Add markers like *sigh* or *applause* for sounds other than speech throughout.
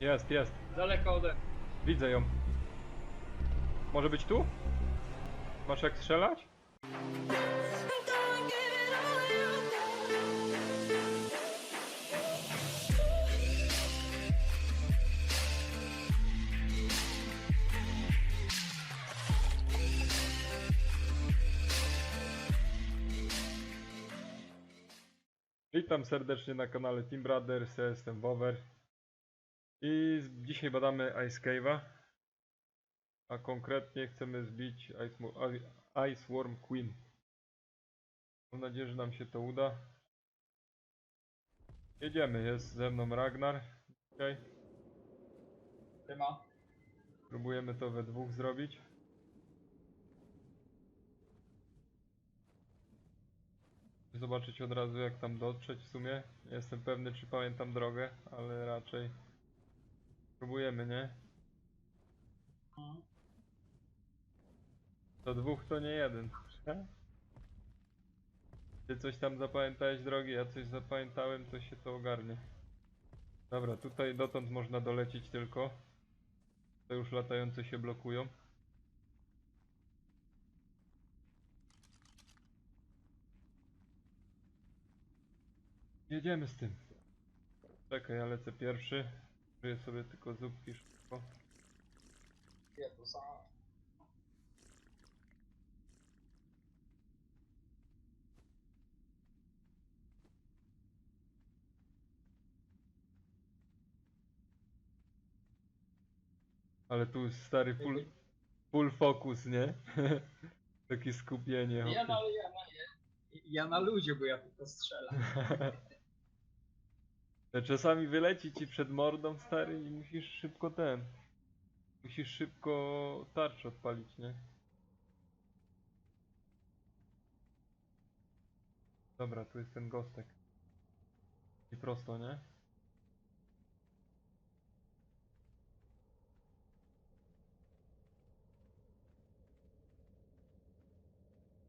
Jest, jest. Daleko ode mnie. Widzę ją. Może być tu? Masz jak strzelać? Witam serdecznie na kanale Team Brothers, ja jestem Wower. I dzisiaj badamy Ice Cave'a. A konkretnie chcemy zbić Ice, Ice Worm Queen. Mam nadzieję, że nam się to uda. Jedziemy, jest ze mną Ragnar. Dzisiaj Tyma. próbujemy to we dwóch zrobić. Zobaczyć od razu jak tam dotrzeć w sumie. Nie jestem pewny czy pamiętam drogę, ale raczej próbujemy, nie? To dwóch to nie jeden. Ty coś tam zapamiętałeś drogi, ja coś zapamiętałem, to się to ogarnie. Dobra, tutaj dotąd można dolecieć tylko. To już latające się blokują. Jedziemy z tym. Czekaj, ja lecę pierwszy. Żyję sobie tylko zupki szybko. To samo. Ale tu jest stary full, full focus, nie? *laughs* Takie skupienie. Ja na, ja, na, ja na luzie, bo ja tylko strzelam. *laughs* Czasami wyleci ci przed mordą stary i musisz szybko ten. Musisz szybko tarczę odpalić, nie? Dobra, tu jest ten gostek. I prosto, nie?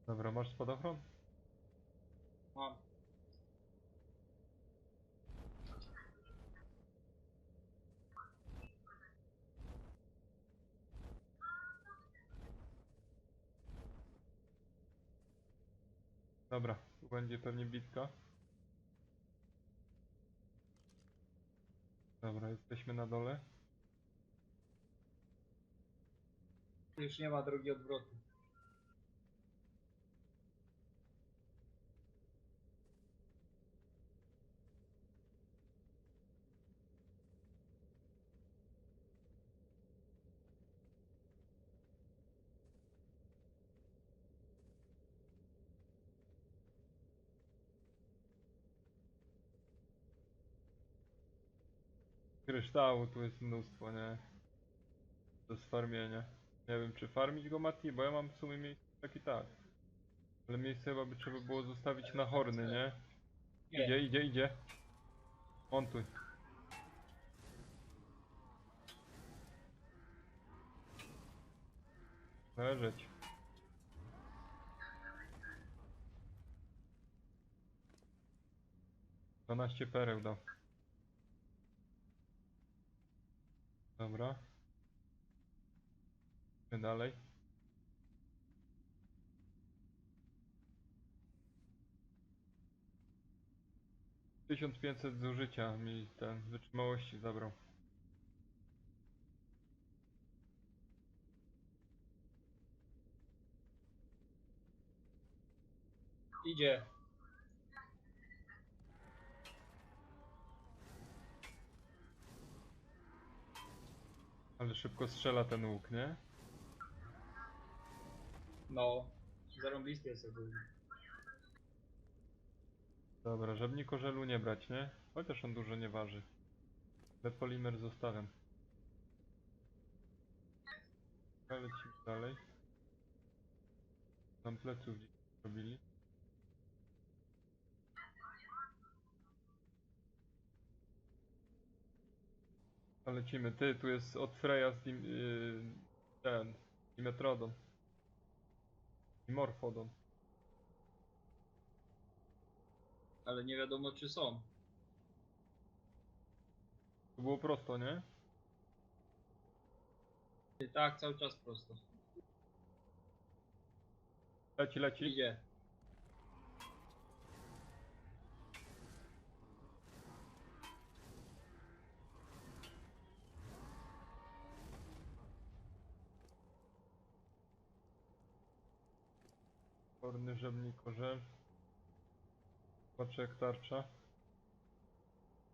Dobra, masz spadochron? Mam. Dobra, tu będzie pewnie bitka. Dobra, jesteśmy na dole. Już nie ma drogi odwrotnej. Kryształu tu jest mnóstwo, nie? Do sfarmienia. Nie wiem, czy farmić go Mati, bo ja mam w sumie miejsce tak i tak. Ale miejsce chyba by trzeba było zostawić na horny, nie? Idzie, idzie, idzie. Montuj. Leżeć. Dwanaście pereł dał. Dobra. Idźmy dalej. Tysiąc pięćset zużycia mi ten wytrzymałości zabrał. Idzie. Ale szybko strzela ten łuk, nie? No. Zarąbisty jest ogólnie. Dobra, żeby mi korzelu nie brać, nie? Chociaż on dużo nie waży. Ale polimer zostawiam. Lecimy dalej. Tam pleców robili. Lecimy. Ty, tu jest od Freya z dim, yy, ten, Dimetrodon. I Morfodon. Ale nie wiadomo czy są. To było prosto, nie? I tak, cały czas prosto. Leci, leci. Idzie. Korny żebnik orzel. Patrzę jak tarcza.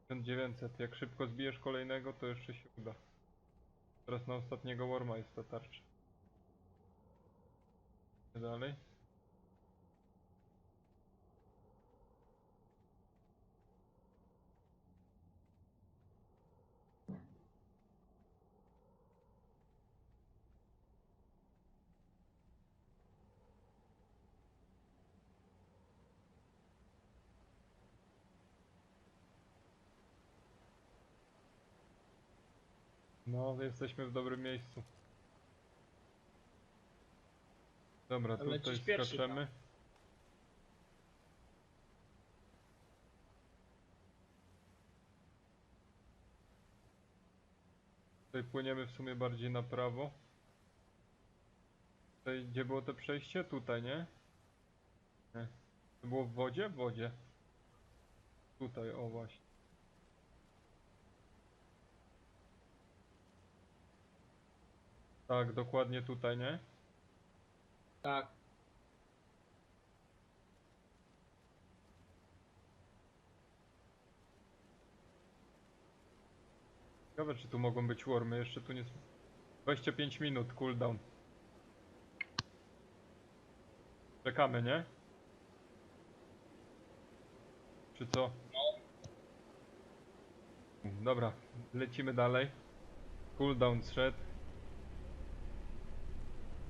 1900. Jak szybko zbijesz kolejnego, to jeszcze się uda. Teraz na ostatniego worma jest ta tarcza. Dalej. No, jesteśmy w dobrym miejscu. Dobra, Ale tutaj lecisz pierwszy, skaczemy. Tutaj płyniemy w sumie bardziej na prawo. Tutaj, gdzie było to przejście? Tutaj, nie? Nie. To było w wodzie? W wodzie. Tutaj, o właśnie. Tak, dokładnie tutaj, nie? Tak. Ciekawe, czy tu mogą być wormy. Jeszcze tu nie... s- 25 minut cooldown. Czekamy, nie? Czy co? Dobra, lecimy dalej. Cooldown zszedł.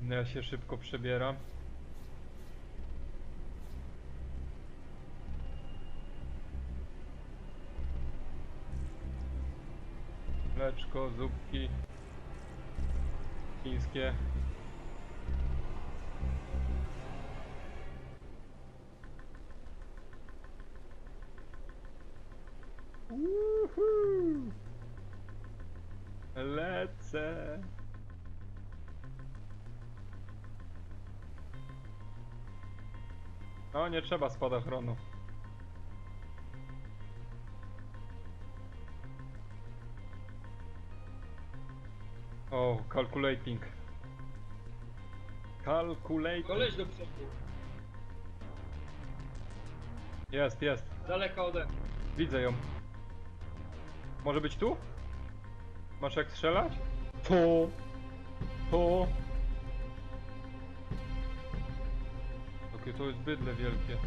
No Ja się szybko przebieram. Mleczko, zupki chińskie. No, nie trzeba spadochronu. O, calculating. Calculating. Koleś do przodu. Jest, jest. Daleko ode mnie. Widzę ją. Może być tu? Masz jak strzelać? To. To. To jest bydle wielkie.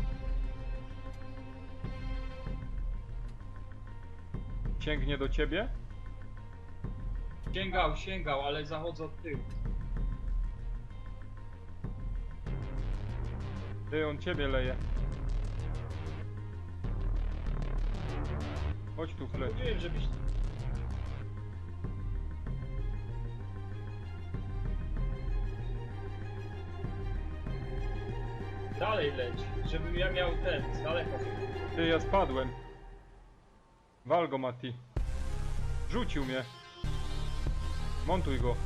Sięgnie do ciebie? Sięgał, sięgał, ale zachodzę od tyłu. Ty, on ciebie leje. Chodź tu, chleb. Mówiłem, żebyś... Dalej leć, żebym ja miał ten, z daleka. Ty, ja spadłem. Wal go, Mati. Rzucił mnie. Montuj go.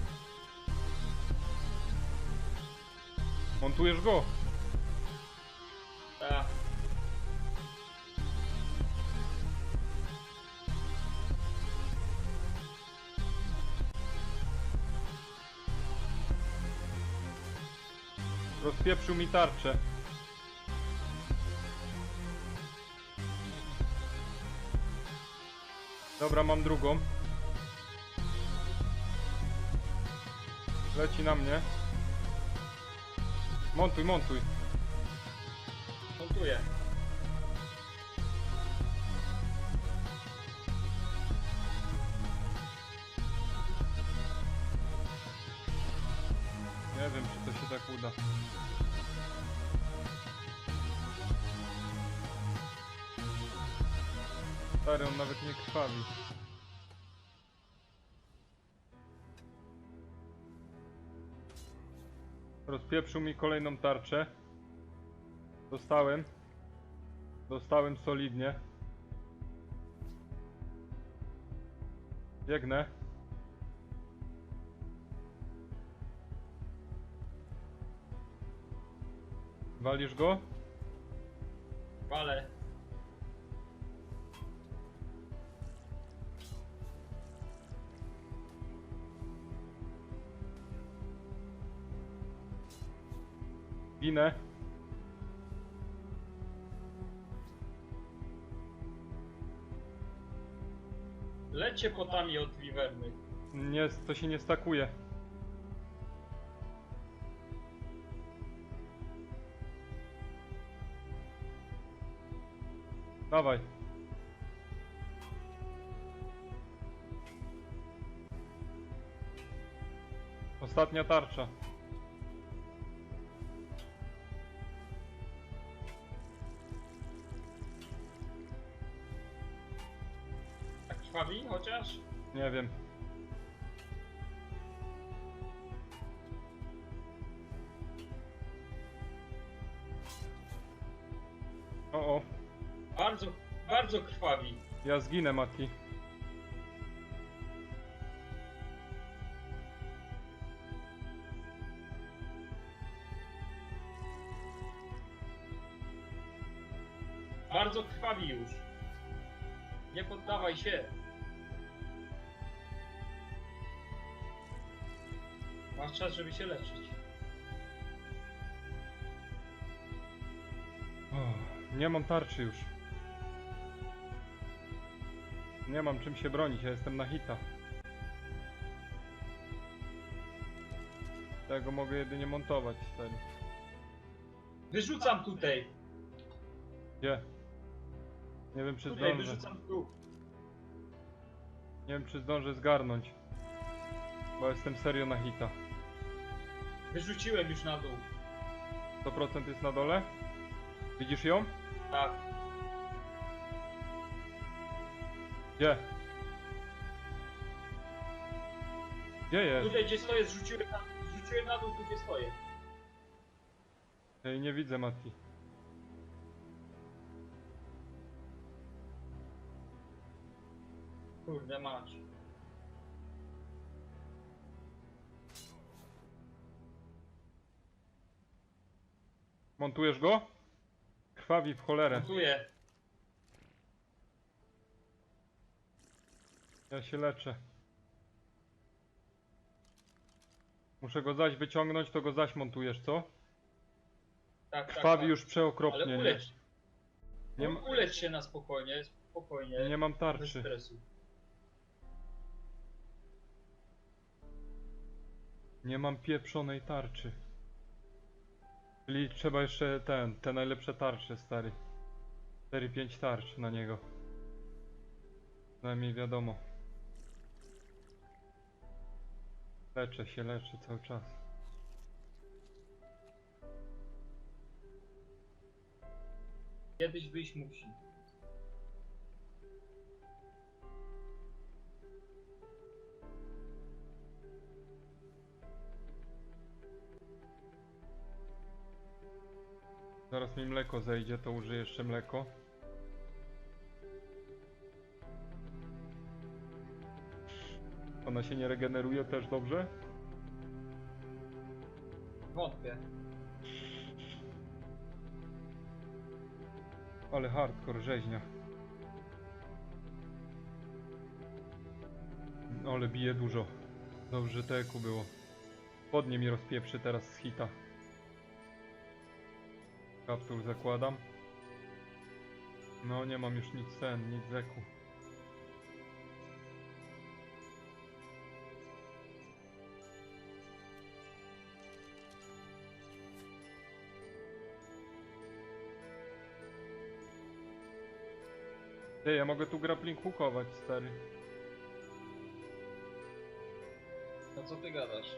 Montujesz go. Tak. Rozpieprzył mi tarczę. Dobra, mam drugą. Leci na mnie. Montuj, montuj. Montuję. bitwami. Rozpieprzył mi kolejną tarczę. Dostałem. Dostałem solidnie. Biegnę. Walisz go? Wale. Ginę. Lecie potami od Wiwerny. Nie, to się nie stakuje. Dawaj. Ostatnia tarcza. Nie wiem. O, o, Bardzo, bardzo krwawi. ja zginę, Mati. Bardzo krwawi już. Nie poddawaj się. Masz czas, żeby się leczyć. O, nie mam tarczy już. Nie mam czym się bronić, ja jestem na hita. Tego mogę jedynie montować, stary. Wyrzucam tutaj. Gdzie? Nie wiem czy Tutaj zdążę. wyrzucam tu. Nie wiem czy zdążę zgarnąć. Bo jestem serio na hita. Wyrzuciłem już na dół. 100% jest na dole? Widzisz ją? Tak. Gdzie? Gdzie jest? Tutaj gdzie stoję zrzuciłem na, zrzuciłem na dół, tu gdzie stoję. Jej nie widzę, Mati. Kurde mać. Montujesz go? Krwawi w cholerę. Montuję. Ja się leczę. Muszę go zaś wyciągnąć, to go zaś montujesz, co? Tak, tak, Krwawi tak. już przeokropnie, Ale nie? ulecz. Nie, U- ma, Ulecz się na spokojnie, spokojnie. nie mam Bez tarczy. stresu. Nie mam pieprzonej tarczy. Czyli trzeba jeszcze ten, te najlepsze tarcze, stary. 4-5 tarcz na niego. Przynajmniej wiadomo. Leczę się, leczę cały czas. Kiedyś wyjść musi. Zaraz mi mleko zejdzie, to użyję jeszcze mleko. Ona się nie regeneruje też dobrze? Wątpię. Ale hardcore, rzeźnia. Ale bije dużo. Dobrze, teku było. Podnie mi rozpieprzy teraz z hita. Kaptur zakładam. No, nie mam już nic ten, nic zeku. Ej, ja mogę tu grappling hookować, stary. No co ty gadasz?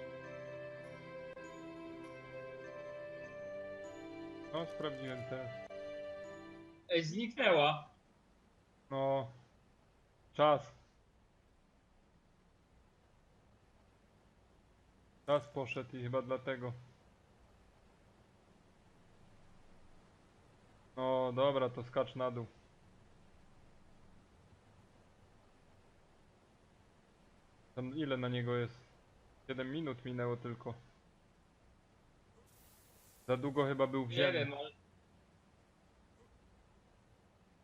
No, sprawdziłem teraz. Ej, zniknęła. No. Czas. Czas poszedł i chyba dlatego. No dobra, to skacz na dół. Tam ile na niego jest? 7 minut minęło tylko. Za długo chyba był w Nie ziemi. wiem, ale...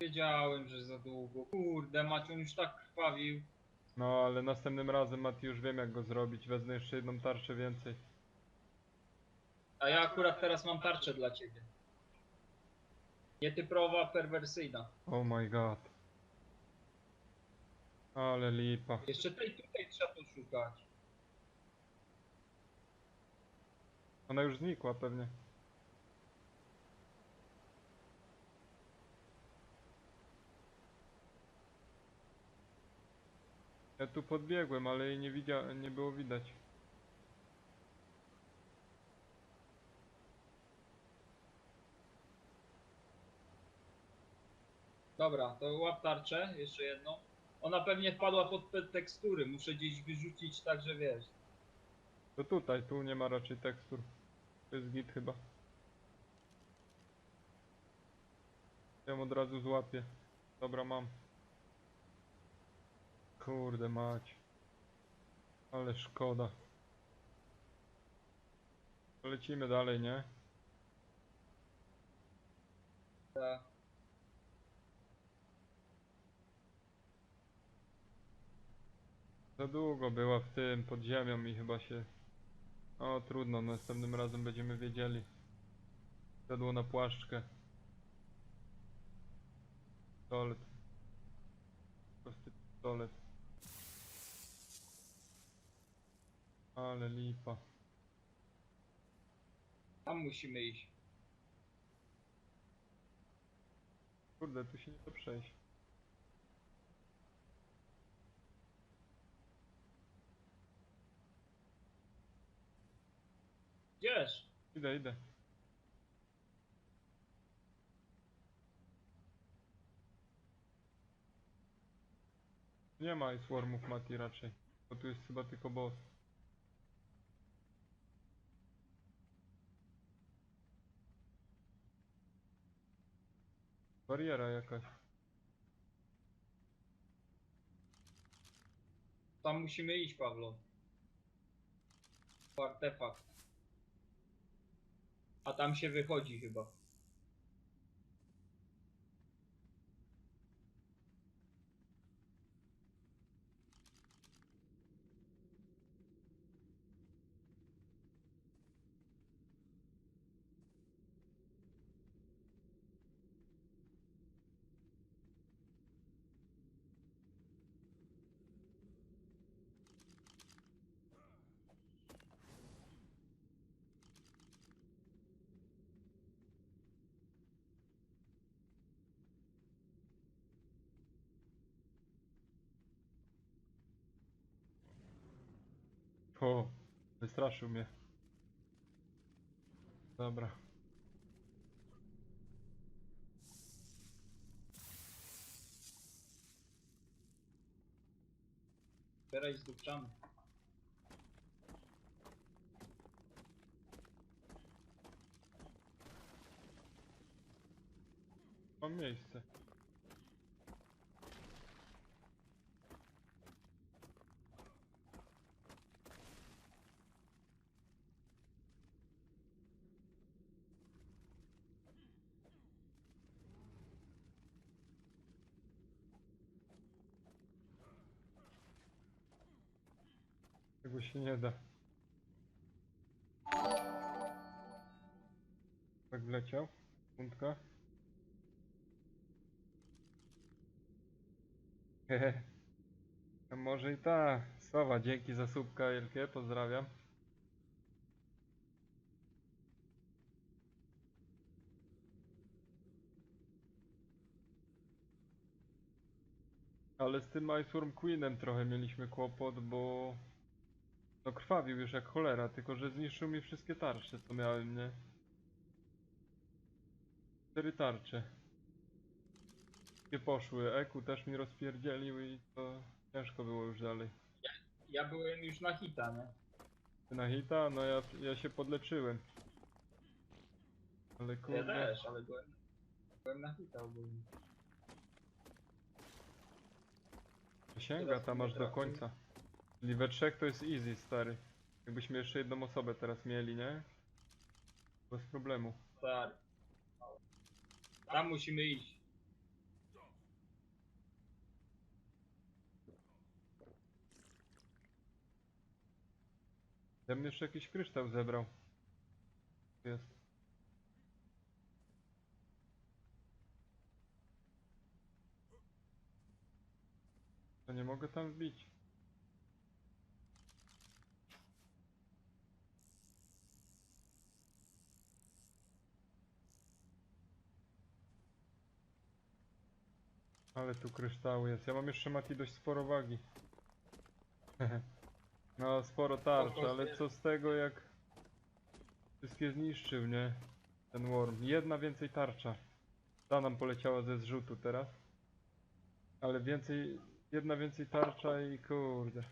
Wiedziałem, że za długo. Kurde, Maciu już tak krwawił. No ale następnym razem Mati już wiem jak go zrobić. Wezmę jeszcze jedną tarczę więcej. A ja akurat teraz mam tarczę dla ciebie. Nietypowa, perwersyjna. Oh my god. Ale lipa. Jeszcze tej tutaj trzeba poszukać. Ona już znikła pewnie. Ja tu podbiegłem, ale jej nie widzia nie było widać. Dobra, to łap tarczę, jeszcze jedną. Ona pewnie wpadła pod te tekstury, muszę gdzieś wyrzucić tak, że wiesz. To tutaj, tu nie ma raczej tekstur. To jest git chyba. Ja ją od razu złapię. Dobra, mam. Kurde mać. Ale szkoda. Lecimy dalej, nie? Ta. Za długo była w tym, pod ziemią i chyba się... O, trudno, następnym razem będziemy wiedzieli. Zjadło na płaszczkę. Pistolet. Prosty pistolet. Ale lipa. Tam musimy iść. Kurde, tu się nie da przejść. Gdzież? Idę, idę. Nie ma Ice Wormów Mati raczej. Bo tu jest chyba tylko boss. Bariera jakaś. Tam musimy iść, Pawlo. Po artefakt. A tam się wychodzi chyba. O, wystraszył mnie. Dobra. Teraz zdupczamy. Mam miejsce. Tego się nie da. Tak wleciał. Puntka. Hehe. *laughs* Może i ta. Sława, dzięki za słupka wielkie, pozdrawiam. Ale z tym Ice Worm Queenem trochę mieliśmy kłopot, bo no krwawił już jak cholera, tylko że zniszczył mi wszystkie tarcze co miałem, nie? Cztery tarcze. Nie poszły, Eku też mi rozpierdzielił i to ciężko było już dalej. Ja byłem już na hita, nie? Ty na hita? No ja, ja się podleczyłem. Ale Ja kurde. też, ale byłem, byłem na hita ogólnie. Sięga tam aż do końca. Czyli we trzech to jest easy, stary. Jakbyśmy jeszcze jedną osobę teraz mieli, nie? Bez problemu. Stary. Tam musimy iść. Ja bym jeszcze jakiś kryształ zebrał. Jest. To nie mogę tam wbić. Ale tu kryształy jest. Ja mam jeszcze Mati dość sporo wagi. *laughs* no sporo tarcz, ale co z tego jak wszystkie zniszczył, nie? Ten worm. Jedna więcej tarcza. Ta nam poleciała ze zrzutu teraz. Ale więcej, jedna więcej tarcza i kurde.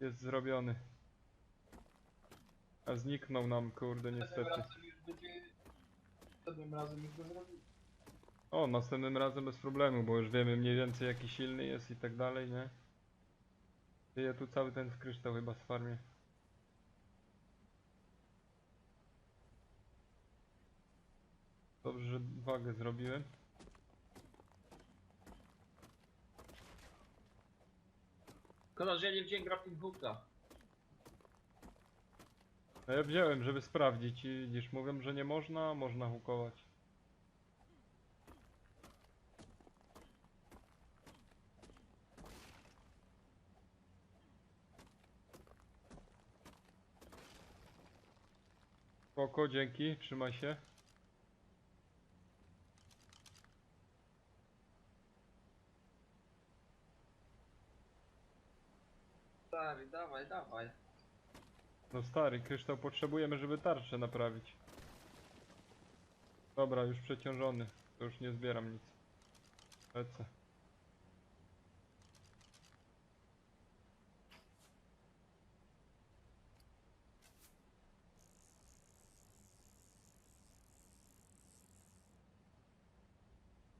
Jest zrobiony. A zniknął nam, kurde, niestety. razem już będzie... Następnym razem już go. O, następnym razem bez problemu, bo już wiemy mniej więcej jaki silny jest i tak dalej, nie? Ja tu cały ten kryształ chyba z farmie. Dobrze, że wagę zrobiłem. Szkoda, że ja nie wziąłem grappling hooka. No ja wziąłem, żeby sprawdzić i widzisz, mówią, że nie można, a można hukować. Spoko, dzięki, trzymaj się. Stary, dawaj, dawaj. No stary, kryształ potrzebujemy, żeby tarczę naprawić. Dobra, już przeciążony. To już nie zbieram nic. Lecę.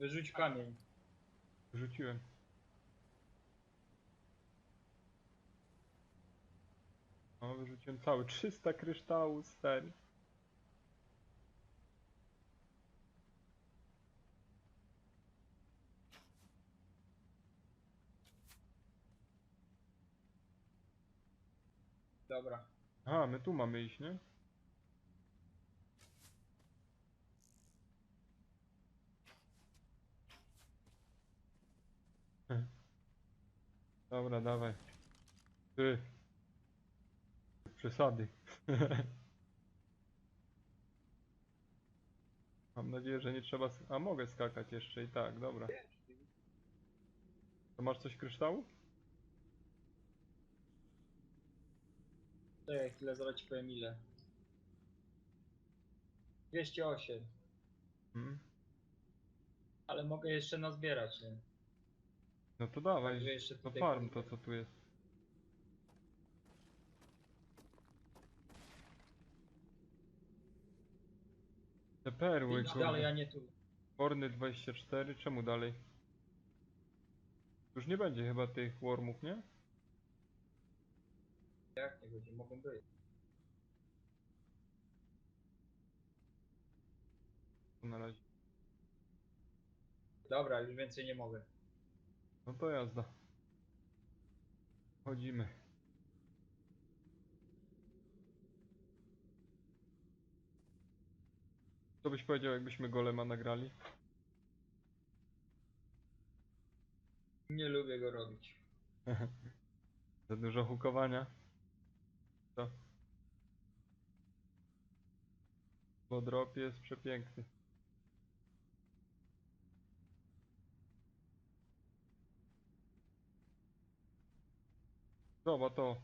Wyrzuć kamień. Rzuciłem. O, wyrzuciłem cały. 300 kryształów, stary. Dobra. A, my tu mamy iść, nie? Dobra, dawaj. Ty. Przesady. *laughs* Mam nadzieję, że nie trzeba... A, mogę skakać jeszcze i tak, dobra. To masz coś kryształu? Czekaj chwilę, zaraz ci powiem ile. 208. Hmm? Ale mogę jeszcze nazbierać, nie? No to dawaj. Także jeszcze To tutaj farm to co tu jest. Te perły, Idź dalej, a kurde. nie tu. Horny 24, czemu dalej? Już nie będzie chyba tych wormów, nie? Jak nie będzie, mogą być. Na razie. Dobra, już więcej nie mogę. No to jazda. Chodzimy. Co byś powiedział, jakbyśmy golema nagrali? Nie lubię go robić. *laughs* Za dużo hukowania. Co? Bo drop jest przepiękny. Zobacz to.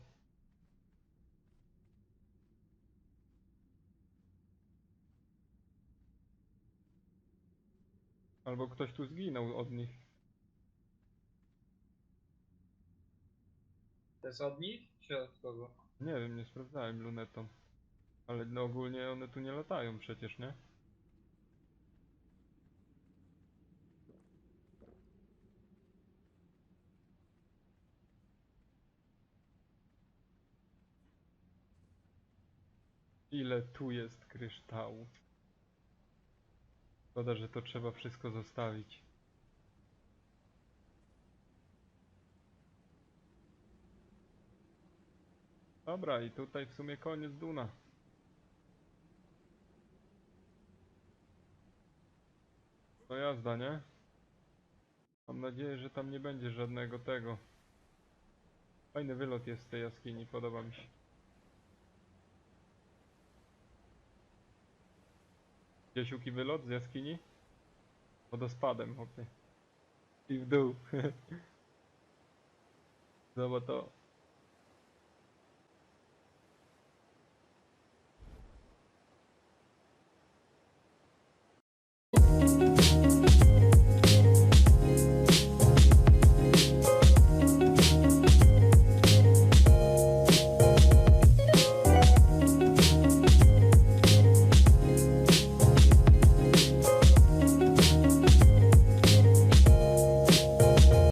Albo ktoś tu zginął od nich. To jest od nich? Czy od kogo? Nie wiem, nie sprawdzałem lunetą. Ale no ogólnie one tu nie latają przecież, nie? Ile tu jest kryształu. Szkoda, że to trzeba wszystko zostawić. Dobra, i tutaj w sumie koniec Duna. To jazda, nie? Mam nadzieję, że tam nie będzie żadnego tego. Fajny wylot jest z tej jaskini, podoba mi się. Dziesiuki wylot z jaskini? Wodospadem, chłopie. I w dół. *laughs* Zobacz to.